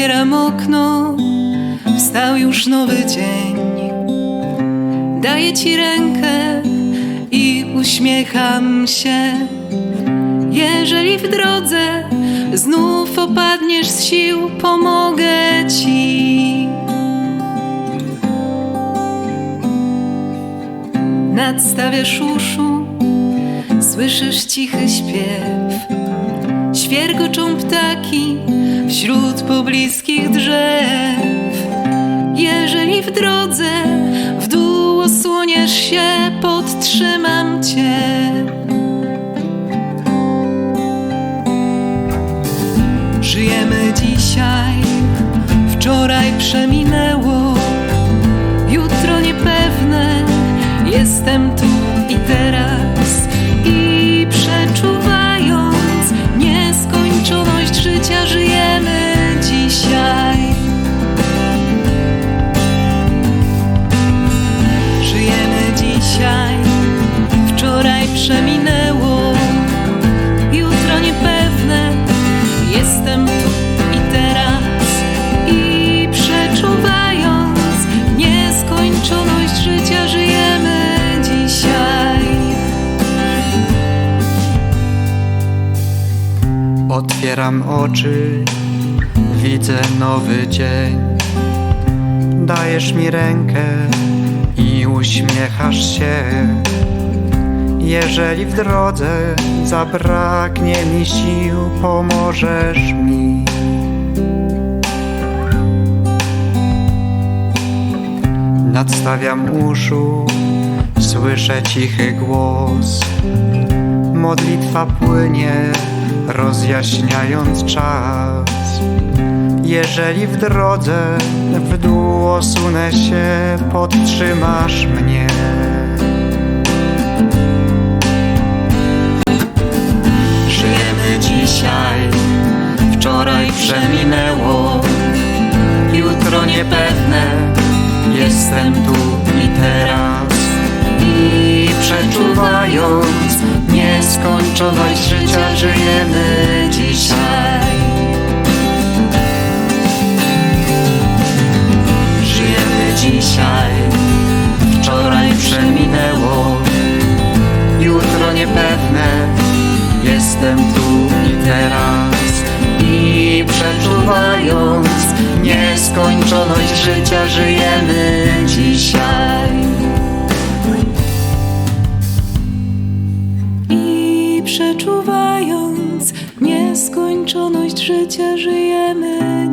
Otwieram okno, wstał już nowy dzień. Daję ci rękę i uśmiecham się. Jeżeli w drodze znów opadniesz z sił, pomogę ci. Nadstawiasz uszu, słyszysz cichy śpiew. Świergoczą ptaki wśród pobliskich drzew. Jeżeli w drodze w dół osłoniesz się, podtrzymam cię. Żyjemy dzisiaj, wczoraj przeminęło, jutro niepewne, jestem tu Otwieram oczy, widzę nowy dzień. Dajesz mi rękę i uśmiechasz się. Jeżeli w drodze zabraknie mi sił, pomożesz mi. Nadstawiam uszu, słyszę cichy głos. Modlitwa płynie, rozjaśniając czas. Jeżeli w drodze w dół osunę się, podtrzymasz mnie. Żyjemy dzisiaj, wczoraj przeminęło, jutro niepewne, jestem tu i teraz. I przeczuwając nieskończoność życia, żyjemy dzisiaj, wczoraj przeminęło, jutro niepewne, jestem tu i teraz. I przeczuwając nieskończoność życia, żyjemy dzisiaj. I przeczuwając nieskończoność życia, żyjemy